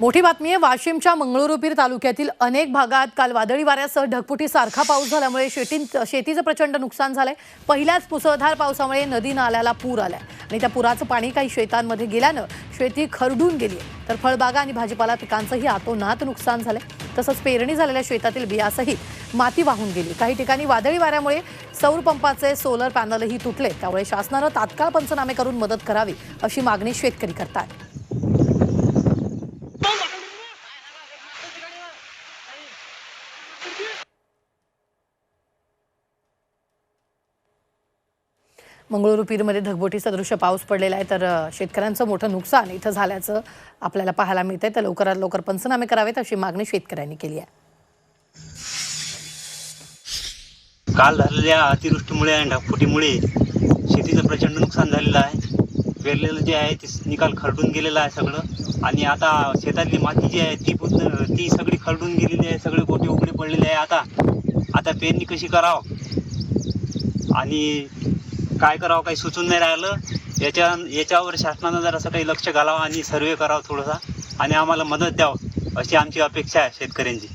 मोठी बातमी आहे वाशिमच्या मंगळुरुपीर तालुक्यातील अनेक भागात काल वादळी वाऱ्यासह ढगफुटीसारखा पाऊस झाल्यामुळे शेती शेतीचं प्रचंड नुकसान झालंय. पहिल्याच मुसळधार पावसामुळे नदी नाल्याला पूर आलाय. आणि त्या पुराचं पाणी काही शेतांमध्ये गेल्यानं शेती खरडून गेली तर फळबागा आणि भाजीपाला पिकांचंही आतोनात नुकसान झालंय. तसंच पेरणी झालेल्या शेतातील बियासहित माती वाहून गेली. काही ठिकाणी वादळी वाऱ्यामुळे सौर पंपाचे सोलर पॅनलही तुटले. त्यामुळे शासनानं तात्काळ पंचनामे करून मदत करावी अशी मागणी शेतकरी करतात मंगळुरू धगबोटी सदृश्य पाऊस पडलेला आहे तर शेतकऱ्यांचं मोठं नुकसान इथं झाल्याचं आपल्याला पाहायला मिळतंय. तर लवकरात लवकर पंचनामे करावेत अशी मागणी शेतकऱ्यांनी केली आहे. काल झालेल्या अतिवृष्टीमुळे आणि ढगफुटीमुळे शेतीचं प्रचंड नुकसान झालेलं आहे. पेरलेलं जे आहे ते निकाल खरडून गेलेलं आहे सगळं. आणि आता शेतातली माती जी आहे ती पूर्ण ती सगळी खरडून गेलेली आहे सगळे गोटे उघडे पडलेले आहे. आता आता पेरणी कशी करावं? आणि काय करावं काही सुचून नाही राहिलं. याच्या याच्यावर शासनानं जर असं काही लक्ष घालावं आणि सर्वे करावं थोडासा. आणि आम्हाला मदत द्यावं अशी आमची अपेक्षा आहे शेतकऱ्यांची.